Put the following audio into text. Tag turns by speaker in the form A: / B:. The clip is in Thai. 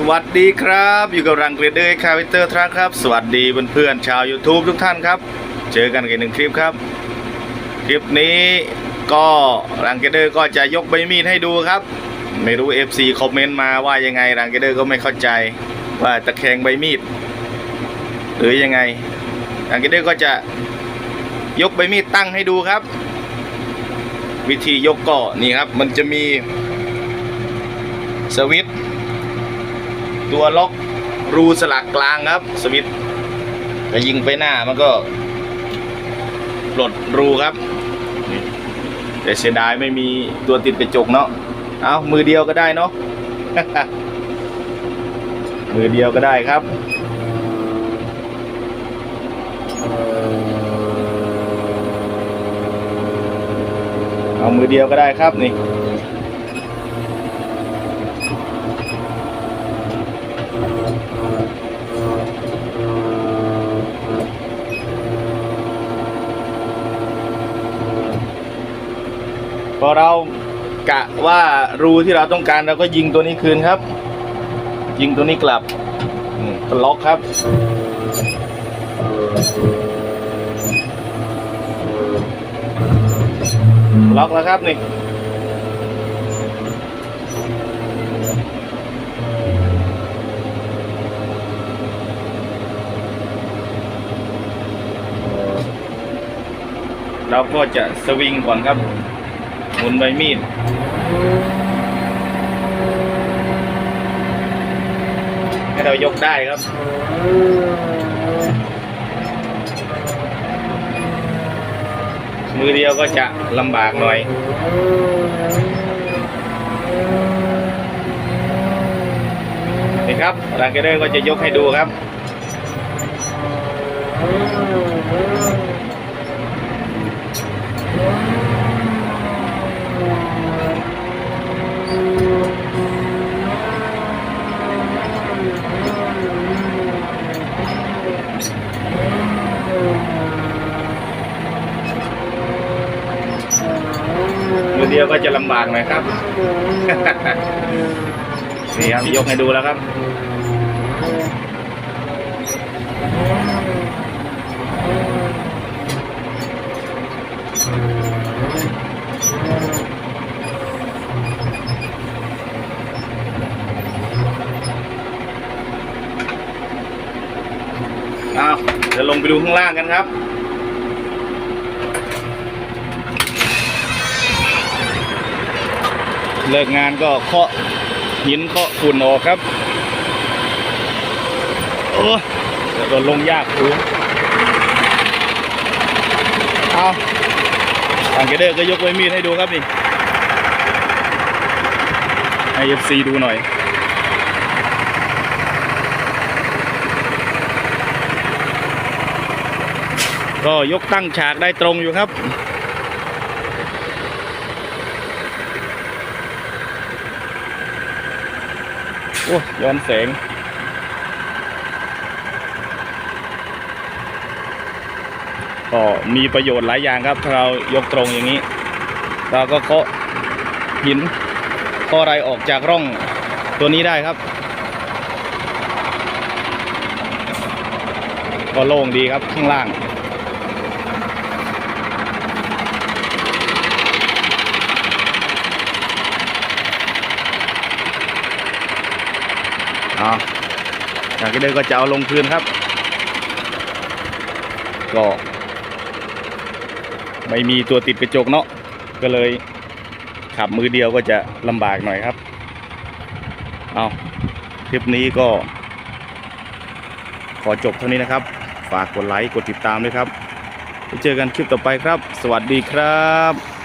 A: สวัสดีครับ อยู่กับรังเกรเดอร์คาวิเตอร์ทรัคครับ สวัสดีเพื่อนๆชาว YouTube ทุกท่านครับ เจอกันกันหนึ่งคลิปครับ คลิปนี้ก็รังเกรเดอร์ก็จะยกใบมีดให้ดูครับ ไม่รู้ FC คอมเมนต์มาว่ายังไงรังเกรเดอร์ก็ไม่เข้าใจว่าตะแคงใบมีด หรือยังไงรังเกรเดอร์ก็จะยกใบมีดตั้งให้ดูครับ วิธียกก็นี่ครับมันจะมีสวิตช์ ตัวล็อกรูสลักกลางครับ สวิตช์จะยิงไปหน้ามันก็ปลดรูครับ แต่เสียดายไม่มีตัวติดกระจกเนาะเอามือเดียวก็ได้เนาะมือเดียวก็ได้ครับเอามือเดียวก็ได้ครับนี่ พอเรากะว่ารูที่เราต้องการเราก็ยิงตัวนี้คืนครับ ยิงตัวนี้กลับกล็อกครับล็อกแล้วครับนี่เราก็จะสวิงก่อนครับ หมุนใบมีดให้เรายกได้ครับมือเดียวก็จะลำบากหน่อย นี่ครับรังเกเดอร์ก็จะยกให้ดูครับอ ดียวก็จะลำบากหน่อยครับ นี่ครับยกให้ดูแล้วครับเอาเดี๋ยวลงไปดูข้างล่างกันครับ เลิกงานก็เคาะหินเคาะฝุ่นออกครับโอ้แล้วก็ลงยากสูงเอาทางเกเดอร์ก็ยกไว้มีดให้ดูครับนี่ให้ FC ดูหน่อยก็ยกตั้งฉากได้ตรงอยู่ครับ โอ้ย้อนแสงก็มีประโยชน์หลายอย่างครับถ้าเรายกตรงอย่างนี้ เราก็เคาะหินเคาะอะไรออกจากร่องตัวนี้ได้ครับ ก็โล่งดีครับข้างล่าง เอาจากนี้เดินก็จะเอาลงคืนครับ ก็ ไม่มีตัวติดกระจกเนาะก็เลยขับมือเดียวก็จะลำบากหน่อยครับ เอาคลิปนี้ก็ ขอจบเท่านี้นะครับ ฝากกดไลค์กดติดตามด้วยครับไปเจอกันคลิปต่อไปครับ สวัสดีครับ